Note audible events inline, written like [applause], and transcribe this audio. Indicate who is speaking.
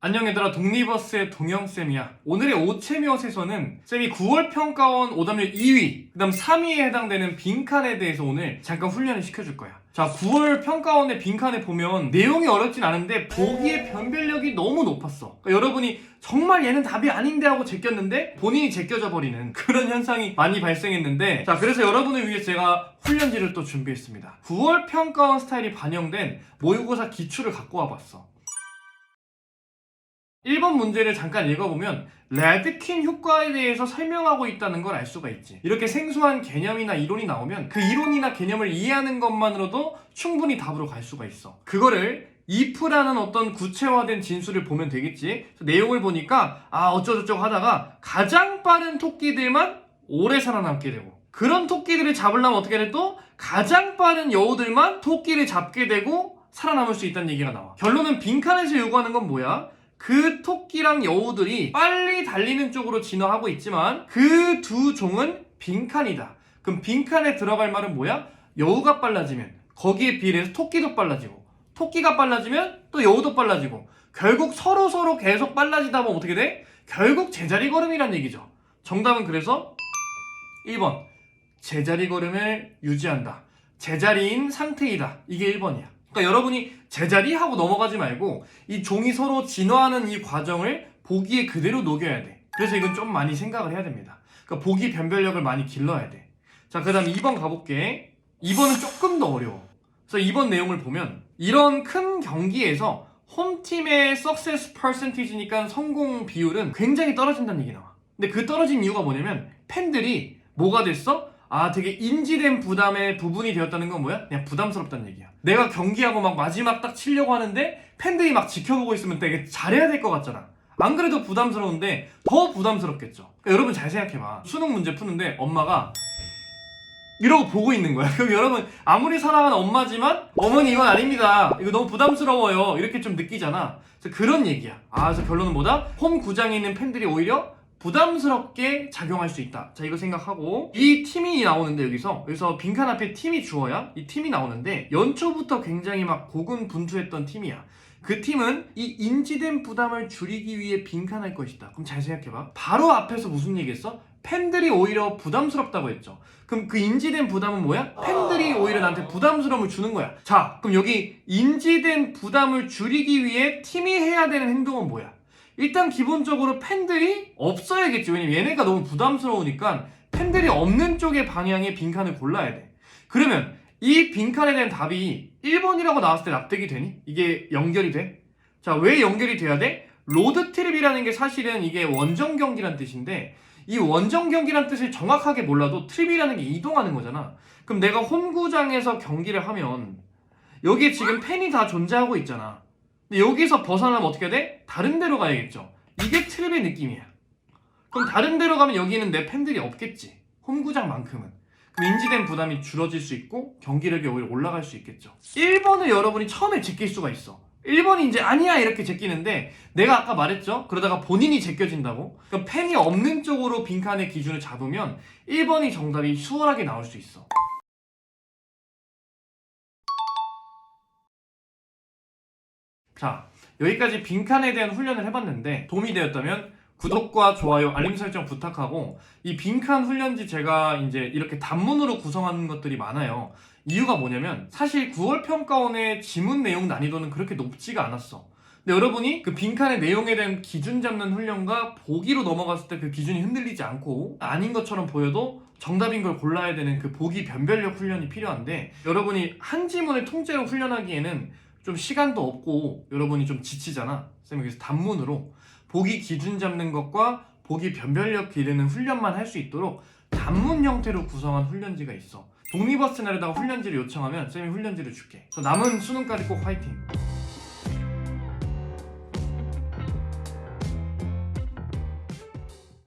Speaker 1: 안녕 얘들아 독리버스의 동영쌤이야. 오늘의 오체미옷에서는 쌤이 9월 평가원 오답률 2위 그 다음 3위에 해당되는 빈칸에 대해서 오늘 잠깐 훈련을 시켜줄 거야. 자 9월 평가원의 빈칸에 보면 내용이 어렵진 않은데 보기의 변별력이 너무 높았어. 그러니까 여러분이 정말 얘는 답이 아닌데 하고 제꼈는데 본인이 제껴져 버리는 그런 [laughs] 현상이 많이 발생했는데 자 그래서 여러분을 위해 제가 훈련지를 또 준비했습니다. 9월 평가원 스타일이 반영된 모의고사 기출을 갖고 와봤어 1번 문제를 잠깐 읽어보면 레드퀸 효과에 대해서 설명하고 있다는 걸 알 수가 있지. 이렇게 생소한 개념이나 이론이 나오면 그 이론이나 개념을 이해하는 것만으로도 충분히 답으로 갈 수가 있어. 그거를 if라는 어떤 구체화된 진술을 보면 되겠지. 내용을 보니까 아 어쩌고저쩌고 하다가 가장 빠른 토끼들만 오래 살아남게 되고 그런 토끼들을 잡으려면 어떻게 돼또 가장 빠른 여우들만 토끼를 잡게 되고 살아남을 수 있다는 얘기가 나와. 결론은 빈칸에서 요구하는 건 뭐야? 그 토끼랑 여우들이 빨리 달리는 쪽으로 진화하고 있지만 그 두 종은 빈칸이다. 그럼 빈칸에 들어갈 말은 뭐야? 여우가 빨라지면 거기에 비례해서 토끼도 빨라지고 토끼가 빨라지면 또 여우도 빨라지고 결국 서로 서로 계속 빨라지다 보면 어떻게 돼? 결국 제자리 걸음이란 얘기죠. 정답은 그래서 1번 제자리 걸음을 유지한다. 제자리인 상태이다. 이게 1번이야. 그러니까 여러분이 제자리 하고 넘어가지 말고 이 종이 서로 진화하는 이 과정을 보기에 그대로 녹여야 돼. 그래서 이건 좀 많이 생각을 해야 됩니다. 그러니까 보기 변별력을 많이 길러야 돼. 자, 그 다음 2번 가볼게. 2번은 조금 더 어려워. 그래서 2번 내용을 보면 이런 큰 경기에서 홈팀의 석세스 퍼센티지니까 성공 비율은 굉장히 떨어진다는 얘기 나와. 근데 그 떨어진 이유가 뭐냐면 팬들이 뭐가 됐어? 아 되게 인지된 부담의 부분이 되었다는 건 뭐야? 그냥 부담스럽다는 얘기야. 내가 경기하고 막 마지막 딱 치려고 하는데 팬들이 막 지켜보고 있으면 되게 잘해야 될 것 같잖아. 안 그래도 부담스러운데 더 부담스럽겠죠. 그러니까 여러분 잘 생각해봐. 수능 문제 푸는데 엄마가 이러고 보고 있는 거야. [laughs] 그럼 여러분 아무리 사랑하는 엄마지만 어머니 이건 아닙니다. 이거 너무 부담스러워요. 이렇게 좀 느끼잖아. 그래서 그런 얘기야. 아 그래서 결론은 뭐다? 홈 구장에 있는 팬들이 오히려 부담스럽게 작용할 수 있다. 자 이거 생각하고 이 팀이 나오는데 여기서 여기서 빈칸 앞에 팀이 주어야 이 팀이 나오는데 연초부터 굉장히 막 고군분투했던 팀이야. 그 팀은 이 인지된 부담을 줄이기 위해 빈칸할 것이다. 그럼 잘 생각해봐. 바로 앞에서 무슨 얘기했어? 팬들이 오히려 부담스럽다고 했죠. 그럼 그 인지된 부담은 뭐야? 팬들이 오히려 나한테 부담스러움을 주는 거야. 자, 그럼 여기 인지된 부담을 줄이기 위해 팀이 해야 되는 행동은 뭐야? 일단 기본적으로 팬들이 없어야겠지. 왜냐면 얘네가 너무 부담스러우니까 팬들이 없는 쪽의 방향의 빈칸을 골라야 돼. 그러면 이 빈칸에 대한 답이 1번이라고 나왔을 때 납득이 되니? 이게 연결이 돼? 자, 왜 연결이 돼야 돼? 로드 트립이라는 게 사실은 이게 원정 경기란 뜻인데 이 원정 경기란 뜻을 정확하게 몰라도 트립이라는 게 이동하는 거잖아. 그럼 내가 홈구장에서 경기를 하면 여기에 지금 팬이 다 존재하고 있잖아. 근데 여기서 벗어나면 어떻게 돼? 다른 데로 가야겠죠. 이게 트립의 느낌이야. 그럼 다른 데로 가면 여기는 내 팬들이 없겠지. 홈구장만큼은. 그럼 인지된 부담이 줄어질 수 있고 경기력이 오히려 올라갈 수 있겠죠. 1번을 여러분이 처음에 제낄 수가 있어. 1번이 이제 아니야 이렇게 제끼는데 내가 아까 말했죠? 그러다가 본인이 제껴진다고? 그럼 팬이 없는 쪽으로 빈칸의 기준을 잡으면 1번이 정답이 수월하게 나올 수 있어. 자, 여기까지 빈칸에 대한 훈련을 해봤는데 도움이 되었다면 구독과 좋아요, 알림 설정 부탁하고 이 빈칸 훈련지 제가 이제 이렇게 단문으로 구성하는 것들이 많아요. 이유가 뭐냐면 사실 9월 평가원의 지문 내용 난이도는 그렇게 높지가 않았어. 근데 여러분이 그 빈칸의 내용에 대한 기준 잡는 훈련과 보기로 넘어갔을 때 그 기준이 흔들리지 않고 아닌 것처럼 보여도 정답인 걸 골라야 되는 그 보기 변별력 훈련이 필요한데 여러분이 한 지문을 통째로 훈련하기에는 좀 시간도 없고 여러분이 좀 지치잖아. 쌤이 그래서 단문으로 보기 기준 잡는 것과 보기 변별력 기르는 훈련만 할 수 있도록 단문 형태로 구성한 훈련지가 있어. 독립버스날에다가 훈련지를 요청하면 쌤이 훈련지를 줄게. 남은 수능까지 꼭 화이팅.